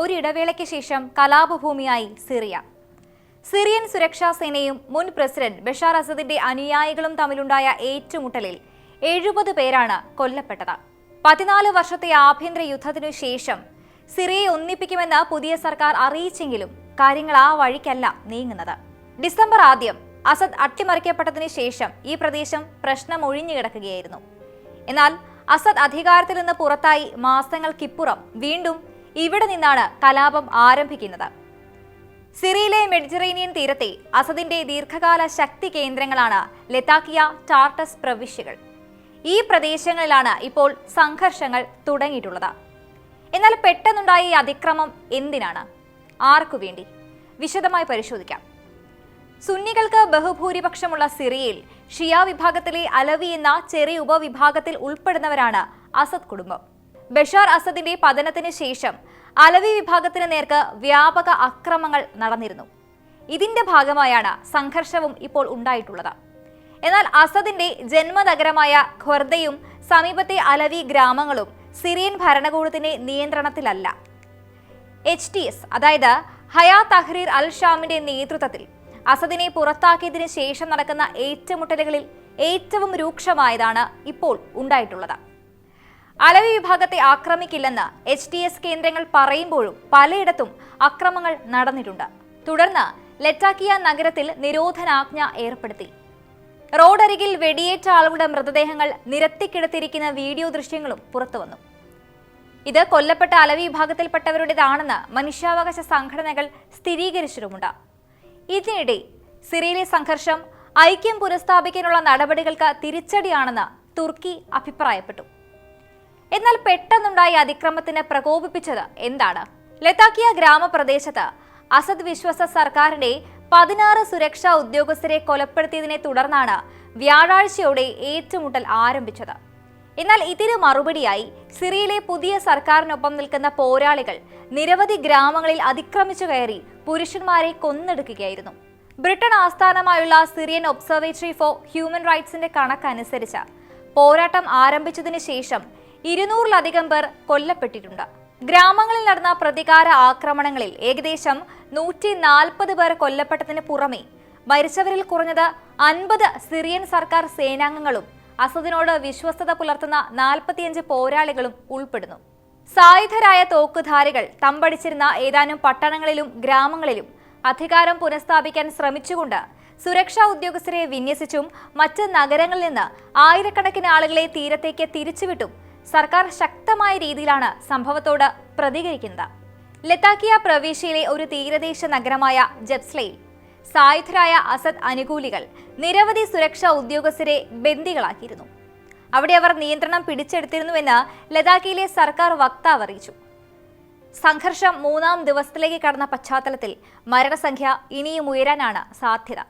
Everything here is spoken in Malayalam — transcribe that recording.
ഒരിടവേളയ്ക്ക് ശേഷം കലാപഭൂമിയായി സിറിയ. സിറിയൻ സുരക്ഷാ സേനയും മുൻ പ്രസിഡന്റ് ബഷാർ അസദിന്റെ അനുയായികളും തമ്മിലുണ്ടായ ഏറ്റുമുട്ടലിൽ എഴുപത് പേരാണ് കൊല്ലപ്പെട്ടത്. പതിനാല് വർഷത്തെ ആഭ്യന്തര യുദ്ധത്തിനു ശേഷം സിറിയയെ ഒന്നിപ്പിക്കുമെന്ന് പുതിയ സർക്കാർ അറിയിച്ചെങ്കിലും കാര്യങ്ങൾ ആ വഴിക്കല്ല നീങ്ങുന്നത്. ഡിസംബർ ആദ്യം അസദ് അട്ടിമറിക്കപ്പെട്ടതിനു ശേഷം ഈ പ്രദേശം പ്രശ്നം ഒഴിഞ്ഞുകിടക്കുകയായിരുന്നു എന്നാൽ അസദ് അധികാരത്തിൽ നിന്ന് പുറത്തായി മാസങ്ങൾക്കിപ്പുറം വീണ്ടും ഇവിടെ നിന്നാണ് കലാപം ആരംഭിക്കുന്നത്. സിറിയയിലെ മെഡിറ്ററേനിയൻ തീരത്തെ അസദിന്റെ ദീർഘകാല ശക്തി കേന്ദ്രങ്ങളാണ് ലതാക്കിയ ടാർട്ടസ് പ്രവിശ്യകൾ. ഈ പ്രദേശങ്ങളിലാണ് ഇപ്പോൾ സംഘർഷങ്ങൾ തുടങ്ങിയിട്ടുള്ളത്. എന്നാൽ പെട്ടെന്നുണ്ടായ ഈ അതിക്രമം എന്തിനാണ്? ആർക്കു വേണ്ടി? വിശദമായി പരിശോധിക്കാം. സുന്നികൾക്ക് ബഹുഭൂരിപക്ഷമുള്ള സിറിയയിൽ ഷിയ വിഭാഗത്തിലെ അലവി എന്ന ചെറിയ ഉപവിഭാഗത്തിൽ ഉൾപ്പെടുന്നവരാണ് അസദ് കുടുംബം. ബഷാർ അസദിന്റെ പതനത്തിന് ശേഷം അലവി വിഭാഗത്തിന് നേർക്ക് വ്യാപക അക്രമങ്ങൾ നടന്നിരുന്നു. ഇതിന്റെ ഭാഗമായാണ് സംഘർഷവും ഇപ്പോൾ ഉണ്ടായിട്ടുള്ളത്. എന്നാൽ അസദിന്റെ ജന്മനഗരമായ ഖ്വർദയും സമീപത്തെ അലവി ഗ്രാമങ്ങളും സിറിയൻ ഭരണകൂടത്തിന്റെ നിയന്ത്രണത്തിലല്ല. എച്ച് ടി എസ് അതായത് ഹയാ തഹ്രീർ അൽ ഷാമിന്റെ നേതൃത്വത്തിൽ അസദിനെ പുറത്താക്കിയതിനു ശേഷം നടക്കുന്ന ഏറ്റുമുട്ടലുകളിൽ ഏറ്റവും രൂക്ഷമായതാണ് ഇപ്പോൾ ഉണ്ടായിട്ടുള്ളത്. അലവി വിഭാഗത്തെ ആക്രമിക്കില്ലെന്ന് എച്ച് ടി എസ് കേന്ദ്രങ്ങൾ പറയുമ്പോഴും പലയിടത്തും അക്രമങ്ങൾ നടന്നിട്ടുണ്ട്. തുടർന്ന് ലറ്റാക്കിയ നഗരത്തിൽ നിരോധനാജ്ഞ ഏർപ്പെടുത്തി. റോഡരികിൽ വെടിയേറ്റ ആളുകളുടെ മൃതദേഹങ്ങൾ നിരത്തിക്കിടത്തിരിക്കുന്ന വീഡിയോ ദൃശ്യങ്ങളും പുറത്തുവന്നു. ഇത് കൊല്ലപ്പെട്ട അലവി വിഭാഗത്തിൽപ്പെട്ടവരുടേതാണെന്ന് മനുഷ്യാവകാശ സംഘടനകൾ സ്ഥിരീകരിച്ചിട്ടുമുണ്ട്. ഇതിനിടെ സിറിയയിലെ സംഘർഷം ഐക്യം പുനഃസ്ഥാപിക്കാനുള്ള നടപടികൾക്ക് തിരിച്ചടിയാണെന്ന് തുർക്കി അഭിപ്രായപ്പെട്ടു. എന്നാൽ പെട്ടെന്നുണ്ടായ അതിക്രമത്തിന് പ്രകോപിപ്പിച്ചത് എന്താണ്? ലതാക്കിയ ഗ്രാമപ്രദേശത്ത് അസദ് വിശ്വസ സർക്കാരിന്റെ പതിനാറ് സുരക്ഷാ ഉദ്യോഗസ്ഥരെ കൊലപ്പെടുത്തിയതിനെ തുടർന്നാണ് വ്യാഴാഴ്ചയോടെ ഏറ്റുമുട്ടൽ ആരംഭിച്ചത്. എന്നാൽ ഇതിന് മറുപടിയായി സിറിയയിലെ പുതിയ സർക്കാരിനൊപ്പം നിൽക്കുന്ന പോരാളികൾ നിരവധി ഗ്രാമങ്ങളിൽ അതിക്രമിച്ചു കയറി പുരുഷന്മാരെ കൊന്നെടുക്കുകയായിരുന്നു. ബ്രിട്ടൻ ആസ്ഥാനമായുള്ള സിറിയൻ ഒബ്സർവേറ്ററി ഫോർ ഹ്യൂമൻ റൈറ്റ്സിന്റെ കണക്കനുസരിച്ച് പോരാട്ടം ആരംഭിച്ചതിന് ശേഷം ഇരുന്നൂറിലധികം പേർ കൊല്ലപ്പെട്ടിട്ടുണ്ട്. ഗ്രാമങ്ങളിൽ നടന്ന പ്രതികാര ആക്രമണങ്ങളിൽ ഏകദേശം നൂറ്റി നാൽപ്പത് പേർ കൊല്ലപ്പെട്ടതിന് പുറമെ മരിച്ചവരിൽ കുറഞ്ഞത് അൻപത് സിറിയൻ സർക്കാർ സേനാംഗങ്ങളും അസദിനോട് വിശ്വസ്തത പുലർത്തുന്ന നാൽപ്പത്തിയഞ്ച് പോരാളികളും ഉൾപ്പെടുന്നു. സായുധരായ തോക്കുധാരികൾ തമ്പടിച്ചിരുന്ന ഏതാനും പട്ടണങ്ങളിലും ഗ്രാമങ്ങളിലും അധികാരം പുനഃസ്ഥാപിക്കാൻ ശ്രമിച്ചുകൊണ്ട് സുരക്ഷാ ഉദ്യോഗസ്ഥരെ വിന്യസിച്ചും മറ്റ് നഗരങ്ങളിൽ നിന്ന് ആയിരക്കണക്കിന് ആളുകളെ തീരത്തേക്ക് തിരിച്ചുവിട്ടും സർക്കാർ ശക്തമായ രീതിയിലാണ് സംഭവത്തോട് പ്രതികരിക്കുന്നത്. ലത്താക്കിയ പ്രവിശ്യയിലെ ഒരു തീരദേശ നഗരമായ ജബ്സ്ലയിൽ സായുധരായ അസദ് അനുകൂലികൾ നിരവധി സുരക്ഷാ ഉദ്യോഗസ്ഥരെ ബന്ദികളാക്കിയിരുന്നു. അവിടെ അവർ നിയന്ത്രണം പിടിച്ചെടുത്തിരുന്നുവെന്ന് ലതാക്കിയിലെ സർക്കാർ വക്താവ് അറിയിച്ചു. സംഘർഷം മൂന്നാം ദിവസത്തിലേക്ക് കടന്ന പശ്ചാത്തലത്തിൽ മരണസംഖ്യ ഇനിയും ഉയരാനാണ് സാധ്യത.